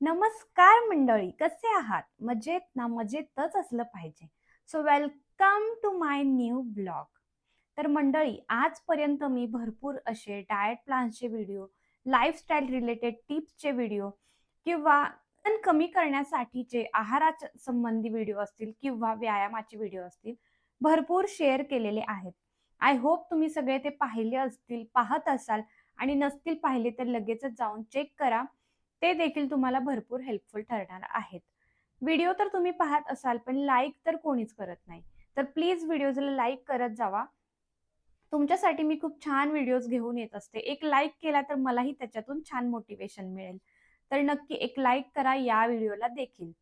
नमस्कार मंडळी कसे आहात? मजेत ना मजेतच असलं पाहिजे. So welcome to my new blog तर मंडळी आजपर्यंत मी भरपूर असे डाएट प्लॅन्सचे व्हिडिओ लाईफस्टाईल रिलेटेड टिप्सचे व्हिडिओ किंवा वजन कमी करण्यासाठीचे आहाराच्या संबंधी व्हिडिओ असतील किंवा व्यायामाचे व्हिडिओ असतील भरपूर शेअर केलेले आहेत. आय होप तुम्ही सगळे ते पाहिले असतील पाहत असाल आणि नसतील पाहिले तर लगेचच जाऊन चेक करा. ते देखील तुम्हाला भरपूर हेल्पफुल ठरणार आहेत. व्हिडिओ तर तुम्ही पाहत असाल पण लाईक तर कोणीच करत नाही. तर प्लीज व्हिडिओजला लाईक करत जावा. तुमच्यासाठी मी खूप छान व्हिडिओज घेऊन येत असते. एक लाईक केला तर मलाही त्याच्यातून छान मोटिवेशन मिळेल. तर नक्की एक लाईक करा या व्हिडिओला देखील.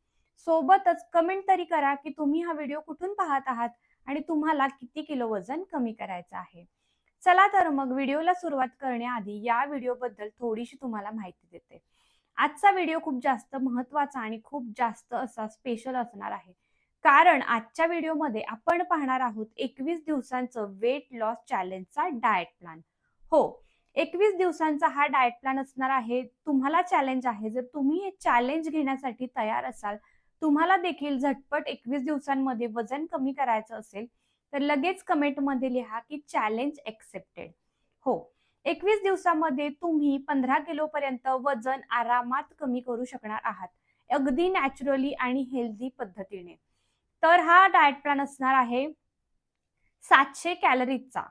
सोबतच कमेंट तरी करा की तुम्ही हा व्हिडिओ कुठून पाहत आहात आणि तुम्हाला किती किलो वजन कमी करायचं आहे. चला तर मग व्हिडिओला सुरुवात करण्याआधी या व्हिडिओबद्दल थोडीशी तुम्हाला माहिती देते. आजचा व्हिडिओ खूप जास्त महत्त्वाचा आणि खूप जास्त असा स्पेशल असणार आहे. कारण आजच्या व्हिडिओमध्ये आपण पाहणार आहोत एकवीस दिवसांचं वेट लॉस चॅलेंजचा डाएट प्लॅन हो एकवीस दिवसांचा हा डाएट प्लॅन असणार आहे. तुम्हाला चॅलेंज आहे. जर तुम्ही हे चॅलेंज घेण्यासाठी तयार असाल तुम्हाला देखील झटपट एकवीस दिवसांमध्ये वजन कमी करायचं असेल तर लगेच कमेंटमध्ये लिहा की चॅलेंज एक्सेप्टेड हो एकवीस दिवसामध्ये तुम्ही पंधरा किलो पर्यंत वजन आरामात कमी करू शकणार आहात अगदी नॅचरली आणि हेल्दी पद्धतीने. तर हा डाएट प्लॅन असणार आहे सातशे कॅलरीजचा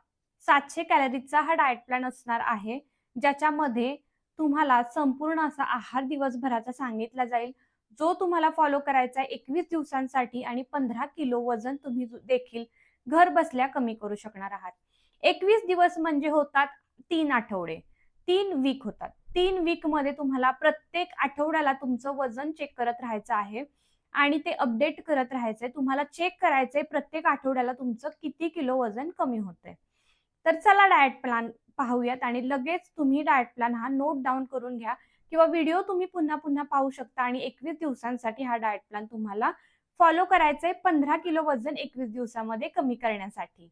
सातशे कॅलरीजचा हा डाएट प्लॅन असणार आहे ज्याच्यामध्ये तुम्हाला संपूर्ण असा आहार दिवसभराचा सांगितला जाईल जो तुम्हाला फॉलो करायचा आहे एकवीस दिवसांसाठी आणि पंधरा किलो वजन तुम्ही देखील घर बसल्या कमी करू शकणार आहात. एकवीस दिवस म्हणजे होतात तीन आठवडे तीन वीक होतात. तीन वीकमध्ये तुम्हाला प्रत्येक आठवड्याला तुमचं वजन चेक करत राहायचं आहे आणि ते अपडेट करत राहायचंय. तुम्हाला चेक करायचंय प्रत्येक आठवड्याला तुमचं किती किलो वजन कमी होतंय. तर चला डाएट प्लॅन पाहूयात आणि लगेच तुम्ही डाएट प्लॅन हा नोट डाऊन करून घ्या किंवा व्हिडिओ तुम्ही पुन्हा पुन्हा पाहू शकता आणि एकवीस दिवसांसाठी हा डाएट प्लॅन तुम्हाला फॉलो करायचंय पंधरा किलो वजन एकवीस दिवसामध्ये कमी करण्यासाठी.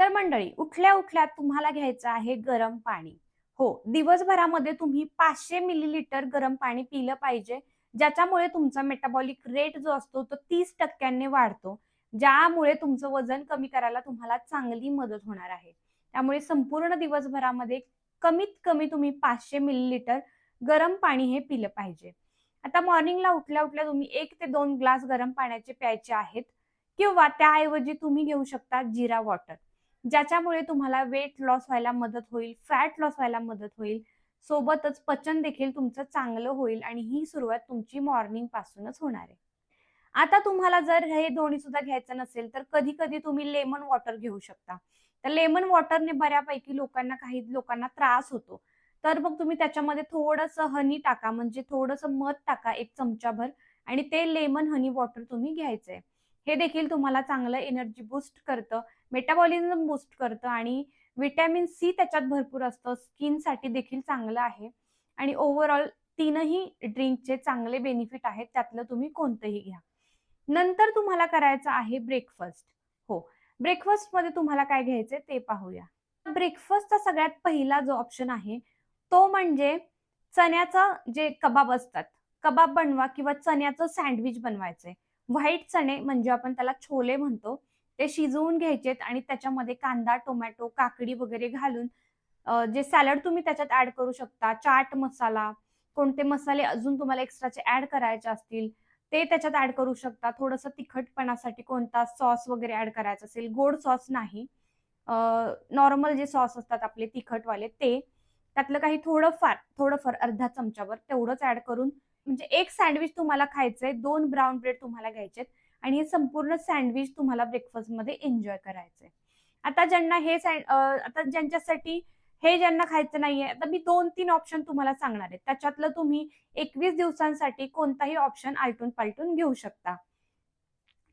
तर मंडळी उठल्या उठल्या तुम्हाला घ्यायचं आहे गरम पाणी. हो दिवसभरामध्ये तुम्ही पाचशे मिलीलिटर गरम पाणी पिलं पाहिजे ज्याच्यामुळे तुमचा मेटाबॉलिक रेट जो असतो तो तीस टक्क्यांनी वाढतो. ज्यामुळे तुमचं वजन कमी करायला तुम्हाला चांगली मदत होणार आहे. त्यामुळे संपूर्ण दिवसभरामध्ये कमीत कमी तुम्ही पाचशे मिलीलिटर गरम पाणी हे पिलं पाहिजे. आता मॉर्निंगला उठल्या उठल्या तुम्ही एक ते दोन ग्लास गरम पाण्याचे प्यायचे आहेत किंवा त्याऐवजी तुम्ही घेऊ शकता जिरा वॉटर ज्याच्यामुळे तुम्हाला वेट लॉस व्हायला मदत होईल फॅट लॉस व्हायला मदत होईल. सोबतच पचन देखील तुमचं चांगलं होईल आणि ही सुरुवात तुमची मॉर्निंग पासूनच होणार आहे. आता तुम्हाला जर हे दोन्ही सुद्धा घ्यायचं नसेल तर कधी कधी तुम्ही लेमन वॉटर घेऊ शकता. तर लेमन वॉटरने बऱ्यापैकी लोकांना काही लोकांना त्रास होतो. तर मग तुम्ही त्याच्यामध्ये थोडंसं हनी टाका म्हणजे थोडंसं मध टाका एक चमचाभर आणि ते लेमन हनी वॉटर तुम्ही घ्यायचंय. हे देखील तुम्हाला चांगलं एनर्जी बूस्ट करतं. मेटाबॉलिझम बूस्ट करतं आणि विटॅमिन सी त्याच्यात भरपूर असतं. स्किनसाठी देखील चांगलं आहे. आणि ओव्हरऑल तीनही ड्रिंकचे चांगले बेनिफिट आहेत. त्यातलं तुम्ही कोणतंही घ्या. नंतर तुम्हाला करायचं आहे ब्रेकफास्ट हो. ब्रेकफास्टमध्ये तुम्हाला काय घ्यायचंय ते पाहूया. ब्रेकफास्टचा सगळ्यात पहिला जो ऑप्शन आहे तो म्हणजे चण्याचं जे कबाब असतात. कबाब बनवा किंवा चण्याचं सँडविच बनवायचंय. व्हाईट चणे म्हणजे आपण त्याला छोले म्हणतो ते शिजवून घ्यायचेत आणि त्याच्यामध्ये कांदा टोमॅटो काकडी वगैरे घालून जे सॅलड तुम्ही त्याच्यात ऍड करू शकता चाट मसाला कोणते मसाले अजून तुम्हाला एक्स्ट्राचे ऍड करायचे असतील ते त्याच्यात ऍड करू शकता. थोडंसं तिखटपणासाठी कोणता सॉस वगैरे ऍड करायचा असेल गोड सॉस नाही. नॉर्मल जे सॉस असतात आपले तिखटवाले ते. त्यातलं काही थोडंफार थोडंफार अर्धा चमच्यावर तेवढंच ऍड करून म्हणजे एक सँडविच तुम्हाला खायचंय दोन ब्राऊन ब्रेड तुम्हाला घ्यायचे आणि हे संपूर्ण सँडविच तुम्हाला ब्रेकफास्टमध्ये एन्जॉय करायचंय. आता ज्यांना हे आता ज्यांच्यासाठी हे ज्यांना खायचं नाहीये आता मी दोन तीन ऑप्शन तुम्हाला सांगणार आहे. त्याच्यातलं तुम्ही एकवीस दिवसांसाठी कोणताही ऑप्शन आलटून पालटून घेऊ शकता.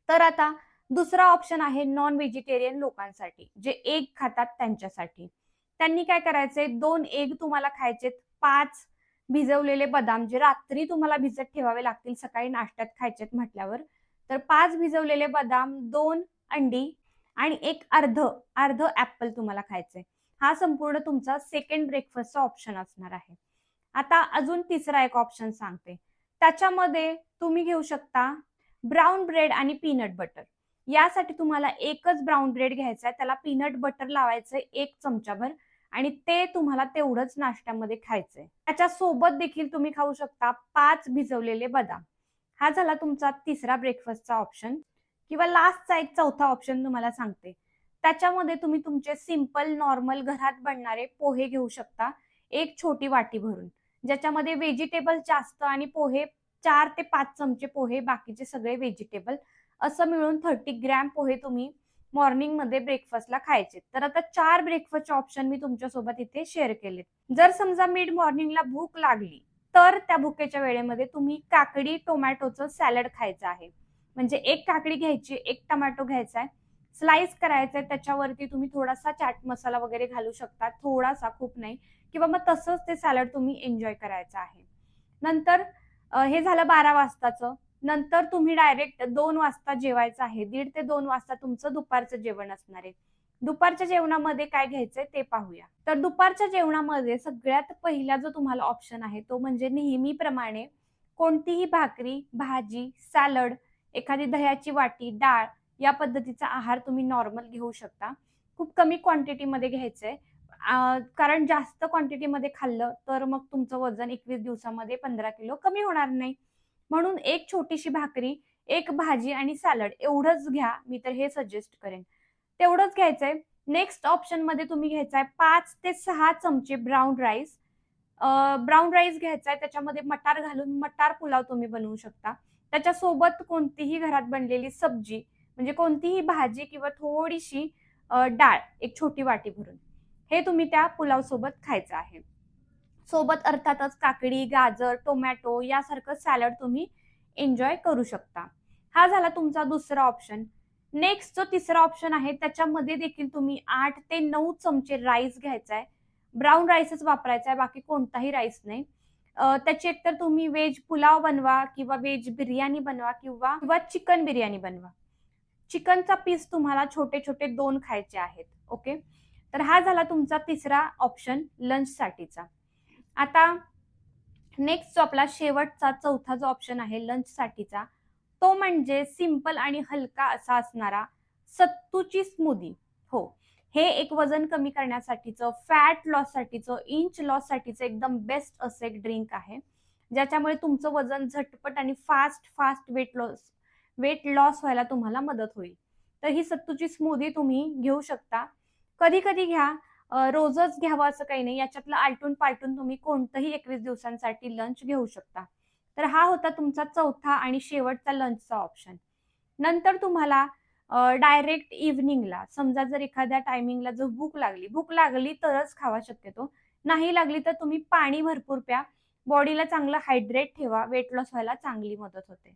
तर आता दुसरा ऑप्शन आहे नॉन व्हेजिटेरियन लोकांसाठी जे एग खातात त्यांच्यासाठी. त्यांनी काय करायचंय दोन एग तुम्हाला खायचे पाच भिजवलेले बदाम जे रात्री तुम्हाला भिजत ठेवावे लागतील सकाळी नाश्त्यात खायचेत म्हटल्यावर तर पाच भिजवलेले बदाम दोन अंडी आणि एक अर्ध अर्ध ऍपल तुम्हाला खायचंय. हा संपूर्ण तुमचा सेकंड ब्रेकफास्टचा ऑप्शन असणार आहे. आता अजून तिसरा एक ऑप्शन सांगते. त्याच्यामध्ये तुम्ही घेऊ शकता ब्राऊन ब्रेड आणि पीनट बटर यासाठी तुम्हाला एकच ब्राऊन ब्रेड घ्यायचा आहे त्याला पीनट बटर लावायचंय एक चमचाभर. आणि ते तुम्हाला तेवढंच नाश्त्यामध्ये खायचंय. त्याच्या सोबत देखील तुम्ही खाऊ शकता पाच भिजवलेले बदाम. हा झाला तुमचा तिसरा ब्रेकफास्टचा ऑप्शन किंवा लास्टचा एक चौथा ऑप्शन तुम्हाला सांगते. त्याच्यामध्ये तुम्ही तुमचे सिंपल नॉर्मल घरात बनणारे पोहे घेऊ शकता. एक छोटी वाटी भरून. ज्याच्यामध्ये व्हेजिटेबल जास्त आणि पोहे चार ते पाच चमचे पोहे बाकीचे सगळे व्हेजिटेबल असं मिळून थर्टी ग्रॅम पोहे तुम्ही मॉर्निंगमध्ये ब्रेकफास्टला खायचे. तर आता चार ब्रेकफास्टचे ऑप्शन मी तुमच्यासोबत इथे शेअर केलेत. जर समजा मिड मॉर्निंगला भूक लागली तर त्या भुकेच्या वेळेमध्ये तुम्ही काकडी टोमॅटोचं सॅलड खायचं आहे. म्हणजे एक काकडी घ्यायची एक टोमॅटो घ्यायचा आहे. स्लाइस करायचंय त्याच्यावरती तुम्ही थोडासा चाट मसाला वगैरे घालू शकता. थोडासा खूप नाही. किंवा मग तसंच ते सॅलड तुम्ही एन्जॉय करायचं आहे. नंतर हे झालं बारा वाजताचं. नंतर तुम्ही डायरेक्ट दोन वाजता जेवायचं आहे. दीड ते दोन वाजता तुमचं दुपारचं जेवण असणार आहे. दुपारच्या जेवणामध्ये काय घ्यायचंय ते पाहूया. तर दुपारच्या जेवणामध्ये सगळ्यात पहिला जो तुम्हाला ऑप्शन आहे तो म्हणजे नेहमीप्रमाणे कोणतीही भाकरी भाजी सॅलड एखादी दह्याची वाटी डाळ या पद्धतीचा आहार तुम्ही नॉर्मल घेऊ शकता. खूप कमी क्वांटिटीमध्ये घ्यायचंय. कारण जास्त क्वांटिटीमध्ये खाल्लं तर मग तुमचं वजन एकवीस दिवसामध्ये पंधरा किलो कमी होणार नाही. म्हणून एक छोटीशी भाकरी एक भाजी आणि सॅलड एवढंच घ्या मी तर हे सजेस्ट करेन. तेवढंच घ्यायचंय. नेक्स्ट ऑप्शनमध्ये तुम्ही घ्यायचाय पाच ते सहा चमचे ब्राऊन राईस ब्राऊन राईस घ्यायचा आहे त्याच्यामध्ये मटार घालून मटार पुलाव तुम्ही बनवू शकता. त्याच्यासोबत कोणतीही घरात बनलेली सब्जी म्हणजे कोणतीही भाजी किंवा थोडीशी डाळ एक छोटी वाटी भरून. हे तुम्ही त्या पुलाव सोबत खायचं आहे. सोबत अर्थातच काकडी गाजर टोमॅटो यासारखं सॅलड तुम्ही एन्जॉय करू शकता. हा झाला तुमचा दुसरा ऑप्शन नेक्स्ट जो तिसरा ऑप्शन आहे त्याच्यामध्ये देखील तुम्ही आठ ते नऊ चमचे राईस घ्यायचा आहे ब्राऊन राईसच वापरायचा आहे बाकी कोणताही राईस नाही. त्याची एकतर तुम्ही व्हेज पुलाव बनवा किंवा व्हेज बिर्याणी बनवा किंवा किंवा चिकन बिर्याणी बनवा. चिकनचा पीस तुम्हाला छोटे छोटे दोन खायचे आहेत ओके तर हा झाला तुमचा तिसरा ऑप्शन लंचसाठीचा आता नेक्स्ट जो आपला शेवटचा चौथा जो ऑप्शन आहे लंचसाठीचा तो म्हणजे सिंपल आणि हलका असा असणारा सत्तूची स्मूदी हो. हे एक वजन कमी करण्यासाठीचं फॅट लॉससाठीचं इंच लॉससाठीचं एकदम बेस्ट असं एक ड्रिंक आहे. ज्याच्यामुळे तुमचं वजन झटपट आणि fast fast weight loss weight loss व्हायला तुम्हाला मदत होईल. तर ही सत्तूची स्मूदी तुम्ही घेऊ शकता. कधी कधी घ्या रोजच घ्यावं असं काही नाही. याच्यातलं आलटून पालटून तुम्ही कोणतंही एकवीस दिवसांसाठी लंच घेऊ शकता. तर हा होता तुमचा चौथा आणि शेवटचा लंचचा ऑप्शन नंतर तुम्हाला डायरेक्ट इव्हनिंगला समजा जर एखाद्या टायमिंगला जर भूक लागली भूक लागली तरच खावा शक्यतो. नाही लागली तर तुम्ही पाणी भरपूर प्या. बॉडीला चांगलं हायड्रेट ठेवा. वेट लॉस व्हायला चांगली मदत होते.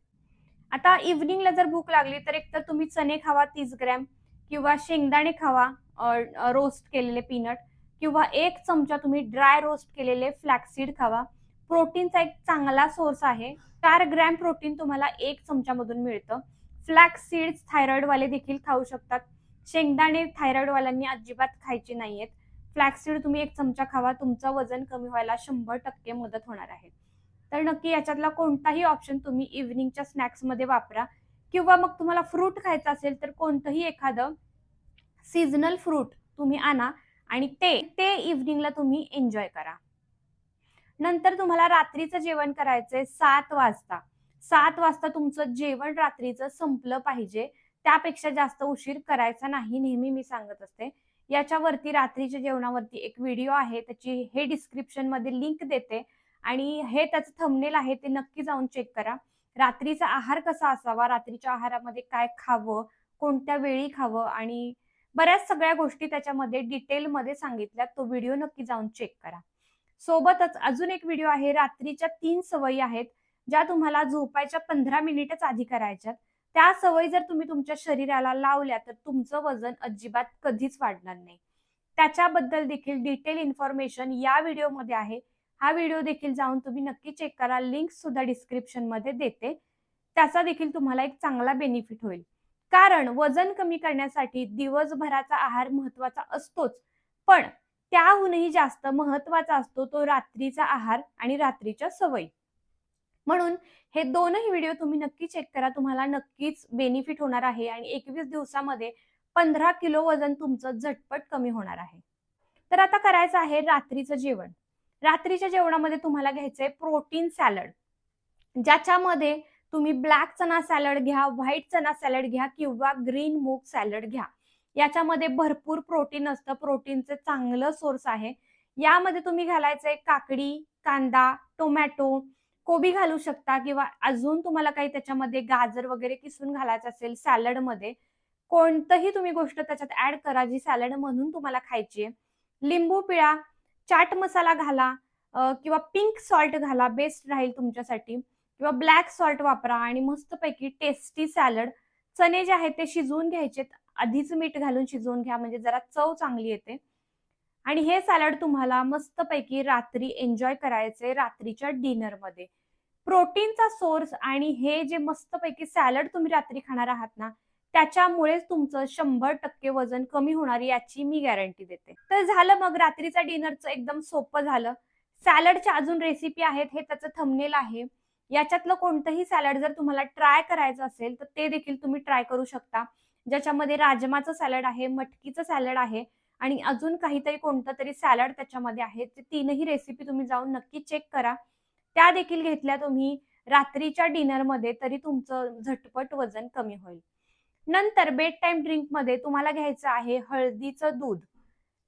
आता इव्हनिंगला जर भूक लागली तर एकतर तुम्ही चणे खावा तीस ग्रॅम किंवा शेंगदाणे खावा. रोस्ट केलेले पीनट किंवा एक चमचा तुम्ही ड्राय रोस्ट केलेले फ्लॅक्सीड खावा. प्रोटीनचा एक चांगला सोर्स आहे. चार ग्रॅम प्रोटीन तुम्हाला एक चमच्यामधून मिळतं. फ्लॅक्स सीड्स थायरॉइडवाले देखील खाऊ शकतात. शेंगदाणे थायरॉइडवाल्यांनी अजिबात खायचे नाहीयेत. फ्लॅक्सीड तुम्ही एक चमचा खावा. तुमचं वजन कमी व्हायला शंभर टक्के मदत होणार आहे. तर नक्की याच्यातला कोणताही ऑप्शन तुम्ही इव्हनिंगच्या स्नॅक्समध्ये वापरा. किंवा मग तुम्हाला फ्रूट खायचं असेल तर कोणतंही एखादं सीझनल फ्रूट तुम्ही आणा आणि ते ते इव्हनिंगला तुम्ही एन्जॉय करा. नंतर तुम्हाला रात्रीचं जेवण करायचंय सात वाजता. सात वाजता तुमचं जेवण रात्रीचं संपलं पाहिजे. त्यापेक्षा जास्त उशीर करायचा नाही नेहमी मी सांगत असते. याच्यावरती रात्रीच्या जेवणावरती एक व्हिडिओ आहे त्याची हे डिस्क्रिप्शनमध्ये लिंक देते. आणि हे त्याचं थंबनेल आहे ते नक्की जाऊन चेक करा. रात्रीचा आहार कसा असावा? रात्रीच्या आहारामध्ये काय खावं? कोणत्या वेळी खावं? आणि बऱ्याच सगळ्या गोष्टी त्याच्यामध्ये डिटेलमध्ये सांगितल्या. तो व्हिडिओ नक्की जाऊन चेक करा. सोबतच अजून एक व्हिडिओ आहे. रात्रीच्या तीन सवयी आहेत ज्या तुम्हाला झोपायच्या पंधरा मिनिटच आधी करायच्यात. त्या सवयी जर तुम्ही तुमच्या शरीराला लावल्या तर तुमचं वजन अजिबात कधीच वाढणार नाही. त्याच्याबद्दल देखील डिटेल इन्फॉर्मेशन या व्हिडिओमध्ये आहे. हा व्हिडिओ देखील जाऊन तुम्ही नक्की चेक करा. लिंक सुद्धा डिस्क्रिप्शनमध्ये देते. त्याचा देखील तुम्हाला एक चांगला बेनिफिट होईल. कारण वजन कमी करण्यासाठी दिवसभराचा आहार महत्त्वाचा असतोच. पण त्याहूनही जास्त महत्त्वाचा असतो तो रात्रीचा आहार आणि रात्रीच्या सवयी. म्हणून हे दोनही व्हिडिओ तुम्ही नक्की चेक करा. तुम्हाला नक्कीच बेनिफिट होणार आहे आणि एकवीस दिवसामध्ये पंधरा किलो वजन तुमचं झटपट कमी होणार आहे. तर आता करायचं आहे रात्रीचं जेवण. रात्रीच्या जेवणामध्ये तुम्हाला घ्यायचंय प्रोटीन सॅलड. ज्याच्यामध्ये तुम्ही ब्लॅक चना सॅलड घ्या व्हाईट चना सॅलड घ्या किंवा ग्रीन मूग सॅलड घ्या. याच्यामध्ये भरपूर प्रोटीन असतं. प्रोटीनचं चांगलं सोर्स आहे. यामध्ये तुम्ही घालायचंय काकडी कांदा टोमॅटो कोबी घालू शकता किंवा अजून तुम्हाला काही त्याच्यामध्ये गाजर वगैरे किसून घालायचं असेल सॅलडमध्ये कोणतंही तुम्ही गोष्ट त्याच्यात ऍड करा जी सॅलड म्हणून तुम्हाला खायची आहे. लिंबू पिळा चाट मसाला घाला किंवा पिंक सॉल्ट घाला बेस्ट राहील तुमच्यासाठी. किंवा ब्लॅक सॉल्ट वापरा आणि मस्तपैकी टेस्टी सॅलड चणे जे आहेत ते शिजवून घ्यायचे आधीच मीठ घालून शिजवून घ्या म्हणजे जरा चव चांगली येते. आणि हे सॅलड तुम्हाला मस्तपैकी रात्री एन्जॉय करायचे रात्रीच्या डिनरमध्ये प्रोटीनचा सोर्स आणि हे जे मस्तपैकी सॅलड तुम्ही रात्री खाणार आहात ना त्याच्यामुळेच तुमचं शंभर टक्के वजन कमी होणार याची मी गॅरंटी देते. तर झालं मग रात्रीचा डिनरचं एकदम सोपं झालं. सॅलडच्या अजून रेसिपी आहेत हे त्याचं थंबनेल आहे. याच्यातलं कोणतंही सॅलड जर तुम्हाला ट्राय करायचं असेल तर ते देखील तुम्ही ट्राय करू शकता. ज्याच्यामध्ये राजमाचं सॅलड आहे मटकीचं सॅलड आहे आणि अजून काहीतरी कोणतं तरी सॅलड त्याच्यामध्ये आहे ते तीनही रेसिपी तुम्ही जाऊन नक्की चेक करा. त्या देखील घेतल्या तुम्ही रात्रीच्या डिनरमध्ये तरी तुमचं झटपट वजन कमी होईल. नंतर बेड टाइम ड्रिंकमध्ये तुम्हाला घ्यायचं आहे हळदीचं दूध.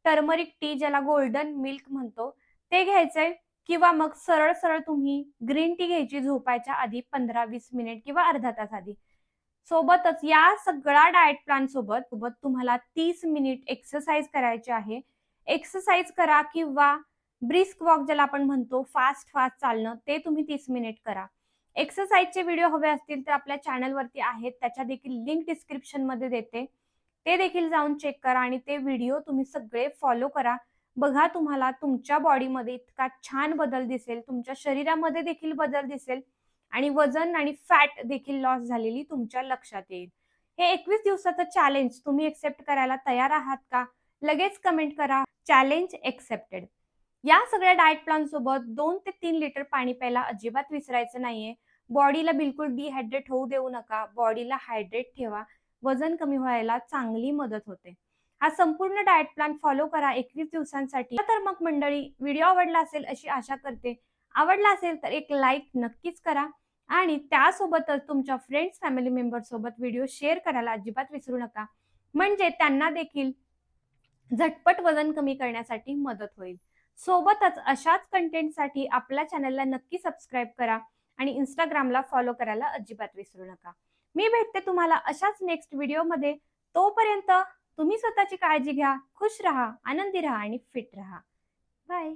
टर्मरिक टी ज्याला गोल्डन मिल्क म्हणतो ते घ्यायचंय. किंवा मग सरळ सरळ तुम्ही ग्रीन टी घ्यायची झोपायच्या आधी पंधरा वीस मिनिट किंवा अर्धा तास आधी. सोबतच या सगळ्या डाएट प्लॅन सोबत सोबत तुम्हाला तीस मिनिट एक्सरसाइज करायची आहे. एक्सरसाइज करा किंवा ब्रिस्क वॉक ज्याला आपण म्हणतो फास्ट फास्ट चालणं ते तुम्ही तीस मिनिट करा. एक्सरसाइजचे व्हिडिओ हवे असतील तर आपल्या चॅनलवरती आहेत त्याच्या देखील लिंक डिस्क्रिप्शनमध्ये देते. ते देखील जाऊन चेक करा आणि ते व्हिडिओ तुम्ही सगळे फॉलो करा. बघा तुम्हाला तुमच्या बॉडीमध्ये इतका छान बदल दिसेल तुमच्या शरीरामध्ये देखील बदल दिसेल आणि वजन आणि फॅट देखील लॉस झालेली तुमच्या लक्षात येईल. हे एकवीस दिवसाचं चॅलेंज तुम्ही एक्सेप्ट करायला तयार आहात का? लगेच कमेंट करा. चॅलेंज एक्सेप्टेड या सगळ्या डाएट प्लॅन सोबत दोन ते तीन लिटर पाणी प्यायला अजिबात विसरायचं नाहीये. बॉडीला बिलकुल डिहायड्रेट होऊ देऊ नका. बॉडीला हायड्रेट ठेवा. वजन कमी व्हायला चांगली मदत होते. हा संपूर्ण डाएट प्लॅन फॉलो करा एकवीस दिवसांसाठी. तर मग मंडळी व्हिडिओ आवडला असेल अशी आशा करते. आवडला असेल तर एक लाईक नक्कीच करा आणि त्यासोबतच तुमच्या फ्रेंड्स फॅमिली मेंबर सोबत व्हिडिओ शेअर करायला अजिबात विसरू नका. म्हणजे त्यांना देखील झटपट वजन कमी करण्यासाठी मदत होईल. सोबतच अशाच कंटेंटसाठी आपल्या चॅनलला नक्की सबस्क्राईब करा आणि इंस्टाग्रामला फॉलो करायला अजिबात विसरू नका. मी भेटते तुम्हाला अशाच नेक्स्ट व्हिडिओमध्ये तोपर्यंत तुम्ही स्वतःची काळजी घ्या खुश राहा आनंदी राहा आणि फिट राहा. बाय.